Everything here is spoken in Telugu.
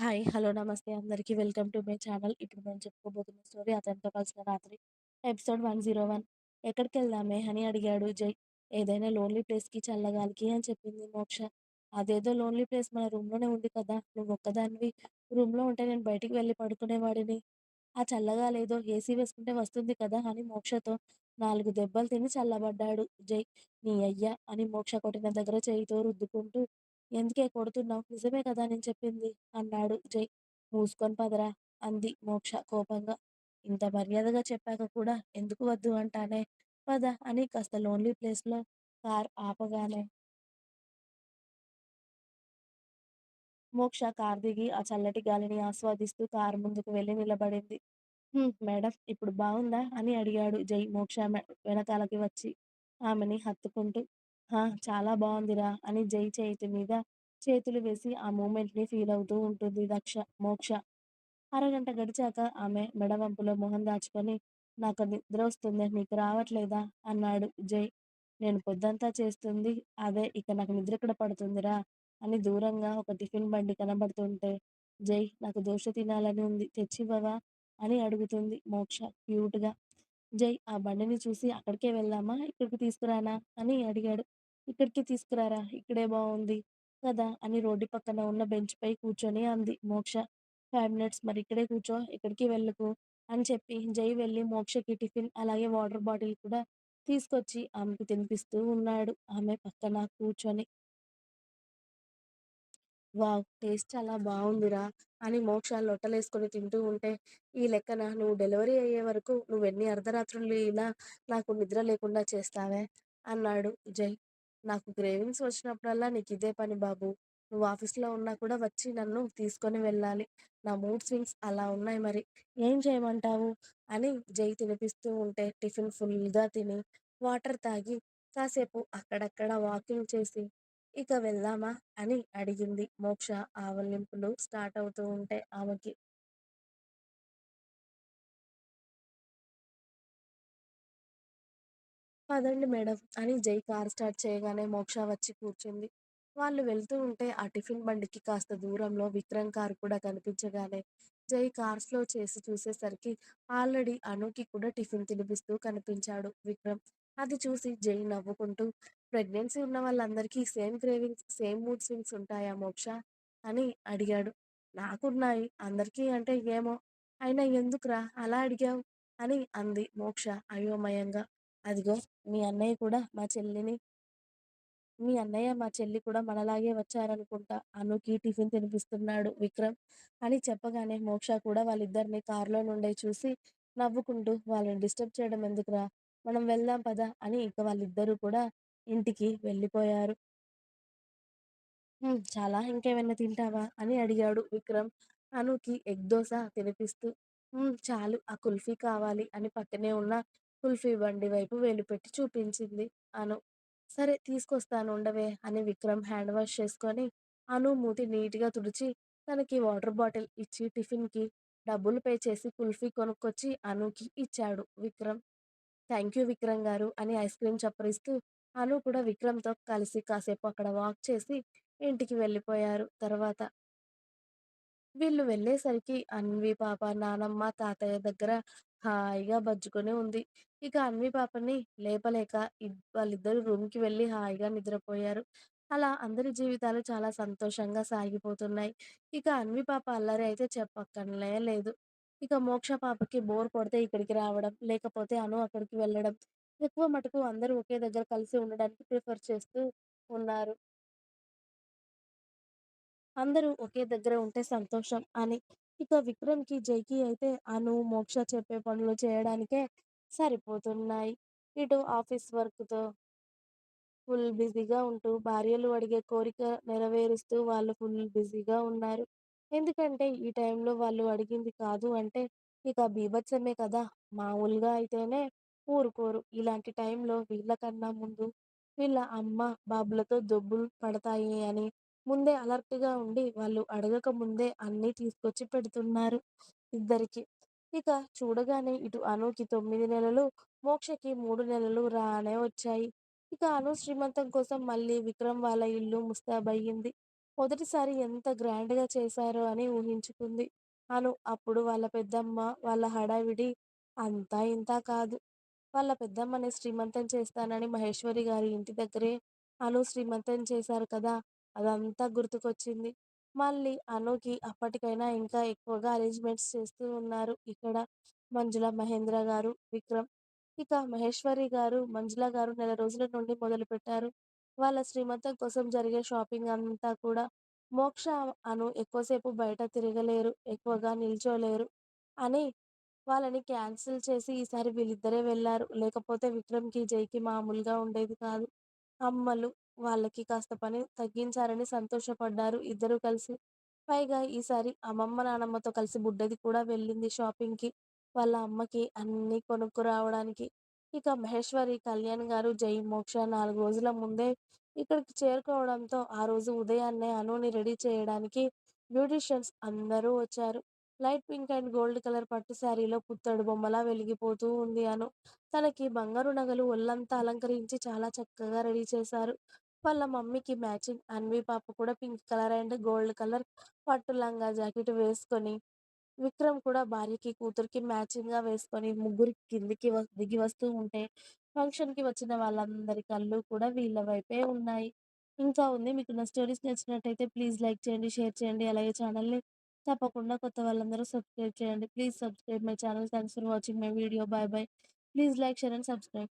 హాయ్. హలో. నమస్తే అందరికీ వెల్కమ్ టు మై ఛానల్. ఇప్పుడు నేను చెప్పుకోబోతున్న స్టోరీ 'అతనితో కలిసిన రాత్రి' ఎపిసోడ్ వన్ జీరో వన్ ఎక్కడికి వెళ్దామే అని అడిగాడు జై. ఏదైనా లోన్లీ ప్లేస్‌కి, చల్లగాలికి అని చెప్పింది మోక్ష. అదేదో లోన్లీ ప్లేస్ మన రూమ్‌లోనే ఉంది కదా! నువ్వు ఒక్కదానివి రూమ్‌లో ఉంటే నేను బయటికి వెళ్ళి పడుకునేవాడిని. ఆ చల్లగాలేదో ఏసీ వేసుకుంటే వస్తుంది కదా! అని మోక్షతో నాలుగు దెబ్బలు తిని చల్లబడ్డాడు జై. నీ అయ్యా అని మోక్ష కొట్టిన దగ్గర చేయితో రుద్దుకుంటూ ఎందుకే కొడుతున్నావు నిజమే కదా నేను చెప్పింది అన్నాడు జై. మూసుకొని పదరా! అంది మోక్ష కోపంగా. ఇంత మర్యాదగా చెప్పాక కూడా ఎందుకు వద్దు అంటానే? పద అని కాస్త లోన్లీ ప్లేస్‌లో కార్ ఆపగానే మోక్ష కార్ దిగి ఆ చల్లటి గాలిని ఆస్వాదిస్తూ కార్ ముందుకు వెళ్ళి నిలబడింది. మేడం ఇప్పుడు బాగుందా అని అడిగాడు జై మోక్ష వెనకాలకి వచ్చి ఆమెని హత్తుకుంటూ. ఆ! చాలా బావుందిరా అని జై చేతి మీద చేతులు వేసి ఆ మూమెంట్‌ని ఫీలవుతూ ఉంటుంది దక్ష మోక్ష. అరగంట గడిచాక ఆమె మెడవంపులో మొహం దాచుకొని నాకు నిద్రొస్తుంది నీకు రావట్లేదా? అన్నాడు జై. నేను పొద్దంతా చేస్తుంది అదే ఇక నాకు నిద్రెక్కడ పడుతుందిరా! అని దూరంగా ఒక టిఫిన్ బండి కనబడుతుంటే జై నాకు దోశ తినాలని ఉంది తెచ్చివ్వవా? అని అడుగుతుంది మోక్ష క్యూట్‌గా. జై ఆ బండిని చూసి అక్కడికే వెళ్దామా? ఇక్కడికి తీసుకురానా? అని అడిగాడు. ఇక్కడికి తీసుకురారా ఇక్కడే బాగుంది కదా! అని రోడ్డు పక్కన ఉన్న బెంచ్ పై కూర్చొని అంది మోక్ష. ఫైవ్ మినిట్స్ మరి ఇక్కడే కూర్చో ఇక్కడికి వెళ్ళకు అని చెప్పి జై వెళ్ళి మోక్షకి టిఫిన్ అలాగే వాటర్ బాటిల్ కూడా తీసుకొచ్చి ఆమెకు తినిపిస్తూ ఉన్నాడు ఆమె పక్కన కూర్చొని. వావ్! టేస్ట్ చాలా బాగుందిరా అని మోక్ష లొట్టలేసుకొని తింటూ ఉంటే, ఈ లెక్కన నువ్వు డెలివరీ అయ్యే వరకు నువ్వెన్ని అర్ధరాత్రులు ఇలా నాకు నిద్ర లేకుండా చేస్తావే? అన్నాడు జై. నాకు క్రేవింగ్స్ వచ్చినప్పుడల్లా నీకు ఇదే పని బాబు నువ్వు ఆఫీస్‌లో ఉన్నా కూడా వచ్చి నన్ను తీసుకొని వెళ్ళాలి. నా మూడ్ స్వింగ్స్ అలా ఉన్నాయి మరి. ఏం చేయమంటావు? అని జై తినిపిస్తూ ఉంటే టిఫిన్ ఫుల్‌గా తిని, వాటర్ తాగి, కాసేపు అక్కడక్కడ వాకింగ్ చేసి, ఇక వెళ్దామా? అని అడిగింది మోక్ష ఆవలింపులు స్టార్ట్ అవుతూ ఉంటే ఆమెకి. పదండి మేడం అని జై కార్ స్టార్ట్ చేయగానే మోక్ష వచ్చి కూర్చుంది. వాళ్ళు వెళ్తూ ఉంటే ఆ టిఫిన్ బండికి కాస్త దూరంలో విక్రమ్ కారు కూడా కనిపించగానే జై కార్స్లో చేసి చూసేసరికి ఆల్రెడీ అనుకి కూడా టిఫిన్ తినిపిస్తూ కనిపించాడు విక్రమ్. అది చూసి జై నవ్వుకుంటూ ప్రెగ్నెన్సీ ఉన్న వాళ్ళందరికీ same cravings, same mood swings ఉంటాయా మోక్ష? అని అడిగాడు. నాకున్నాయి. అందరికీ అంటే ఏమో! అయినా ఎందుకురా అలా అడిగావ్? అని అంది మోక్ష అయోమయంగా. అదిగో మీ అన్నయ్య కూడా మా చెల్లిని మీ అన్నయ్య, మా చెల్లి కూడా మనలాగే వచ్చారనుకుంటా అనుకి టిఫిన్ తినిపిస్తున్నాడు విక్రమ్ అని చెప్పగానే మోక్ష కూడా వాళ్ళిద్దరిని కారులో నుండే చూసి నవ్వుకుంటూ వాళ్ళని డిస్టర్బ్ చేయడం ఎందుకురా! మనం వెళ్దాం పదా అని ఇక వాళ్ళిద్దరూ కూడా ఇంటికి వెళ్ళిపోయారు. చాలా ఇంకేమైనా తింటావా? అని అడిగాడు విక్రమ్ అనుకి ఎగ్ దోశ తినిపిస్తూ. చాలు ఆ కుల్ఫీ కావాలి అని పక్కనే ఉన్న కుల్ఫీ బండి వైపు వేలు పెట్టి చూపించింది అను. సరే తీసుకొస్తాను ఉండవే అని విక్రమ్ హ్యాండ్ వాష్ చేసుకొని అను మూతి నీట్‌గా తుడిచి తనకి వాటర్ బాటిల్ ఇచ్చి టిఫిన్‌కి డబ్బులు పే చేసి కుల్ఫీ కొనుక్కొచ్చి అనుకి ఇచ్చాడు విక్రమ్. థ్యాంక్ యూ విక్రమ్ గారు అని ఐస్ క్రీమ్ చప్పరిస్తూ అను కూడా విక్రమ్‌తో కలిసి కాసేపు అక్కడ వాక్ చేసి ఇంటికి వెళ్ళిపోయారు తర్వాత. వీళ్ళు వెళ్ళేసరికి అన్వి పాప నానమ్మ, తాతయ్య దగ్గర హాయిగా బజ్జుకొని ఉంది. ఇక అన్వి పాపని లేపలేక ఇద్ వాళ్ళిద్దరూ రూమ్‌కి వెళ్ళి హాయిగా నిద్రపోయారు. అలా అందరి జీవితాలు చాలా సంతోషంగా సాగిపోతున్నాయి. ఇక అన్వి పాప అల్లరి అయితే చెప్పక్కర్లే లేదు. ఇక మోక్ష పాపకి బోర్ కొడితే ఇక్కడికి రావడం, లేకపోతే అను అక్కడికి వెళ్ళడం. ఎక్కువ మటుకు అందరూ ఒకే దగ్గర కలిసి ఉండడానికి ప్రిఫర్ చేస్తూ ఉన్నారు. అందరూ ఒకే దగ్గర ఉంటే సంతోషం అని. ఇక విక్రమ్‌కి, జైకి అయితే అను, మోక్ష చెప్పే పనులు చేయడానికే సరిపోతున్నాయి. ఇటు ఆఫీస్ వర్క్‌తో ఫుల్ బిజీగా ఉంటూ, భార్యలు అడిగే కోరిక నెరవేరుస్తూ వాళ్ళు ఫుల్ బిజీగా ఉన్నారు. ఎందుకంటే ఈ టైంలో వాళ్ళు అడిగింది కాదు అంటే ఇక బీభత్సమే కదా! మామూలుగా అయితేనే ఊరుకోరు. ఇలాంటి టైంలో వీళ్ళకన్నా ముందు వీళ్ళ అమ్మ, బాబులతో దొబ్బులు పడతాయి అని ముందే అలర్ట్‌గా ఉండి వాళ్ళు అడగక ముందే అన్నీ తీసుకొచ్చి పెడుతున్నారు ఇద్దరికి ఇక చూడగానే ఇటు అనుకి తొమ్మిది నెలలు, మోక్షకి మూడు నెలలు రానే వచ్చాయి. ఇక అను శ్రీమంతం కోసం మళ్ళీ విక్రమ్ వాళ్ళ ఇల్లు ముస్తాబయ్యింది. మొదటిసారి ఎంత గ్రాండ్‌గా చేశారో అని ఊహించుకుంది. అను అప్పుడు వాళ్ళ పెద్దమ్మ వాళ్ళ హడావిడి అంతా ఇంత కాదు. వాళ్ళ పెద్దమ్మని శ్రీమంతం చేస్తానని మహేశ్వరి గారి ఇంటి దగ్గరే అను శ్రీమంతం చేశారు కదా! అదంతా గుర్తుకొచ్చింది. మళ్ళీ అనుకి అప్పటికైనా ఇంకా ఎక్కువగా అరేంజ్‌మెంట్స్ చేస్తూ ఉన్నారు ఇక్కడ మంజుల, మహేంద్ర గారు, విక్రమ్. ఇక మహేశ్వరి గారు, మంజుల గారు నెల రోజుల నుండి మొదలుపెట్టారు. వాళ్ళ శ్రీమంతం కోసం జరిగే షాపింగ్ అంతా కూడా. మోక్ష, అను ఎక్కువసేపు బయట తిరగలేరు, ఎక్కువగా నిల్చోలేరు అని వాళ్ళని క్యాన్సిల్ చేసి ఈసారి వీళ్ళిద్దరే వెళ్ళారు. లేకపోతే విక్రమ్‌కి, జైకి మామూలుగా ఉండేది కాదు. అమ్మలు వాళ్ళకి కాస్త పని తగ్గించారని సంతోషపడ్డారు ఇద్దరూ కలిసి. పైగా ఈసారి అమ్మమ్మ, నానమ్మతో కలిసి బుడ్డది కూడా వెళ్ళింది షాపింగ్‌కి. వాళ్ళ అమ్మకి అన్నీ కొనుక్కురావడానికి. ఇక మహేశ్వరి, కళ్యాణ్ గారు, జై, మోక్ష నాలుగు రోజుల ముందే ఇక్కడికి చేరుకోవడంతో ఆ రోజు ఉదయాన్నే అనుని రెడీ చేయడానికి బ్యూటీషియన్స్ అందరూ వచ్చారు. Light pink and gold colour పట్టు శారీలో పుత్తడి బొమ్మలా వెలిగిపోతూ ఉంది అను. తనకి బంగారు నగలు ఒళ్ళంతా అలంకరించి చాలా చక్కగా రెడీ చేశారు. వాళ్ళ మమ్మీకి మ్యాచింగ్ అన్వి పాప కూడా pink colour and gold colour పట్టు లంగా జాకెట్ వేసుకొని, విక్రమ్ కూడా భార్యకి, కూతురికి మ్యాచింగ్‌గా వేసుకొని ముగ్గురు కిందికి దిగి వస్తూ ఉంటే ఫంక్షన్‌కి వచ్చిన వాళ్ళందరి కళ్ళు కూడా వీళ్ళ వైపే ఉన్నాయి. ఇంకా ఉంది. మీకు నా స్టోరీస్ నచ్చినట్టయితే ప్లీజ్ లైక్ చేయండి, షేర్ చేయండి. అలాగే ఛానల్‌ని తప్పకుండా కొత్త వాళ్ళందరూ సబ్స్క్రైబ్ చేయండి. Please subscribe my channel. Thanks for watching my video. Bye bye please like, share and subscribe.